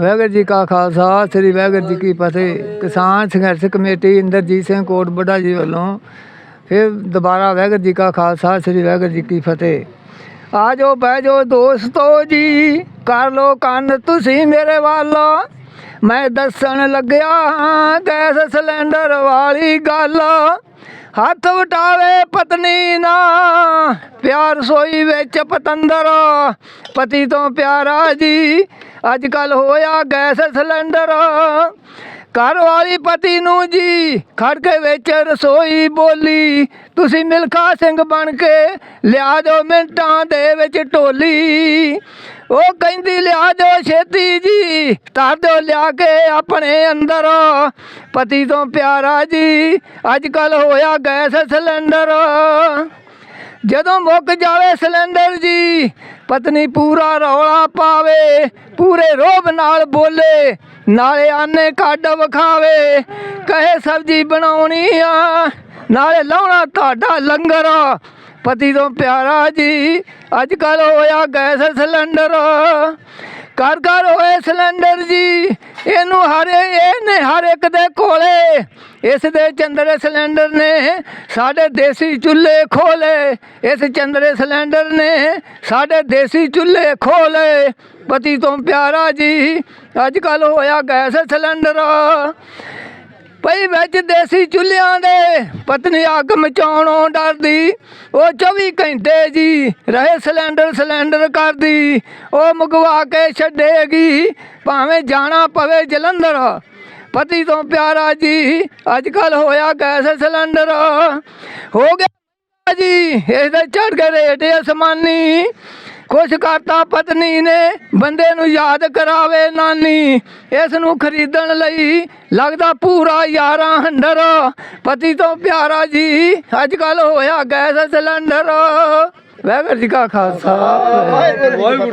ਵਾਹਿਗੁਰੂ ਜੀ ਕਾ ਖਾਲਸਾ, ਸ੍ਰੀ ਵਾਹਿਗੁਰੂ ਜੀ ਕੀ ਫਤਿਹ। ਕਿਸਾਨ ਸੰਘਰਸ਼ ਕਮੇਟੀ ਇੰਦਰਜੀਤ ਸਿੰਘ ਕੋਟਬੜਾ ਜੀ ਵੱਲੋਂ ਫਿਰ ਦੁਬਾਰਾ ਵਾਹਿਗੁਰੂ ਜੀ ਕਾ ਖਾਲਸਾ, ਸ੍ਰੀ ਵਾਹਿਗੁਰੂ ਜੀ ਕੀ ਫਤਿਹ। ਆ ਜਾਓ, ਬਹਿ ਜਾਓ ਦੋਸਤੋ ਜੀ, ਕਰ ਲੋ ਕੰਨ ਤੁਸੀਂ ਮੇਰੇ ਵੱਲ। ਮੈਂ ਦੱਸਣ ਲੱਗਿਆ ਹਾਂ ਗੈਸ ਸਿਲੰਡਰ ਵਾਲੀ ਗੱਲ। ਹੱਥ ਵਟਾਵੇ ਪਤਨੀ ਨਾ ਪਿਆਰ ਸੋਈ ਵਿੱਚ ਪਤੰਦਰ, ਪਤੀ ਤੋਂ ਪਿਆਰਾ ਜੀ। ਅੱਜ ਕੱਲ ਹੋਇਆ ਗੈਸ ਸਿਲੰਡਰ। ਘਰ ਵਾਲੀ ਪਤੀ ਨੂੰ ਜੀ ਖੜ ਕੇ ਵਿੱਚ ਰਸੋਈ ਬੋਲੀ, ਤੁਸੀਂ ਮਿਲਖਾ ਸਿੰਘ ਬਣ ਕੇ ਲਿਆ ਦਿਓ ਮਿੰਟਾਂ ਦੇ ਵਿੱਚ ਢੋਲੀ। ਉਹ ਕਹਿੰਦੀ, ਲਿਆ ਦਿਓ ਛੇਤੀ ਜੀ, ਧਰ ਦਿਓ ਲਿਆ ਕੇ ਆਪਣੇ ਅੰਦਰ। ਪਤੀ ਤੋਂ ਪਿਆਰਾ ਜੀ ਅੱਜ ਕੱਲ ਹੋਇਆ ਗੈਸ ਸਿਲੰਡਰ। ਜਦੋਂ ਮੁੱਕ ਜਾਵੇ ਸਿਲੰਡਰ ਜੀ, ਪਤਨੀ ਪੂਰਾ ਰੌਲਾ ਪਾਵੇ, ਪੂਰੇ ਰੋਬ ਨਾਲ ਬੋਲੇ ਨਾਲੇ ਆਨੇ ਕੱਢ ਵਿਖਾਵੇ ਕਹੇ ਸਬਜੀ ਬਣਾਉਣੀ ਆ ਨਾਲੇ ਲਾਉਣਾ ਤੁਹਾਡਾ ਲੰਗਰ। ਪਤੀ ਤੋਂ ਪਿਆਰਾ ਜੀ, ਅੱਜ ਕੱਲ ਹੋਇਆ ਗੈਸ ਸਿਲੰਡਰ। ਘਰ ਘਰ ਹੋਏ ਸਿਲੰਡਰ ਜੀ, ਇਹਨੂੰ ਹਰ ਇਹਨੇ ਹਰ ਇੱਕ ਦੇ ਕੋਲੇ। ਇਸ ਦੇ ਚੰਦਰੇ ਸਿਲੰਡਰ ਨੇ ਸਾਡੇ ਦੇਸੀ ਚੁੱਲ੍ਹੇ ਖੋਲੇ। ਇਸ ਚੰਦਰੇ ਸਿਲੰਡਰ ਨੇ ਸਾਡੇ ਦੇਸੀ ਚੁੱਲ੍ਹੇ ਖੋਲੇ। ਪਤੀ ਤੋਂ ਪਿਆਰਾ ਜੀ, ਅੱਜ ਕੱਲ ਹੋਇਆ ਗੈਸ ਸਿਲੰਡਰ। ਪਈ ਵਿੱਚ ਦੇਸੀ ਚੁੱਲ੍ਹਿਆਂ ਦੇ ਪਤਨੀ ਅੱਗ ਮਚਾਉਣੋਂ ਡਰਦੀ, ਉਹ 24 ਘੰਟੇ ਜੀ ਰਹੇ ਸਿਲੰਡਰ ਸਿਲੰਡਰ ਕਰਦੀ, ਉਹ ਮੁਗਵਾ ਕੇ ਛੱਡੇਗੀ, ਭਾਵੇਂ ਜਾਣਾ ਪਵੇ ਜਲੰਧਰ। ਪਤੀ ਤੋਂ ਪਿਆਰਾ ਜੀ ਅੱਜ ਕੱਲ ਹੋਇਆ ਗੈਸ ਸਿਲੰਡਰ। ਹੋ ਗਿਆ ਜੀ ਇਹਦੇ ਚੜ ਗਏ ਰੇਟ ਅਸਮਾਨੀ। ਕੁਛ ਕਰਤਾ ਪਤਨੀ ਨੇ, ਬੰਦੇ ਨੂੰ ਯਾਦ ਕਰਾਵੇ ਨਾਨੀ। ਇਸ ਨੂੰ ਖਰੀਦਣ ਲਈ ਲੱਗਦਾ ਪੂਰਾ ਯਾਰਾਂ ਹੰਡਰ। ਪਤੀ ਤੋਂ ਪਿਆਰਾ ਜੀ ਅੱਜ ਕੱਲ ਹੋਇਆ ਗੈਸ ਸਿਲੰਡਰ। ਵਾਹਿਗੁਰੂ ਜੀ ਕਾ ਖਾਲਸਾ। ਵਾਹਿਗੁਰੂ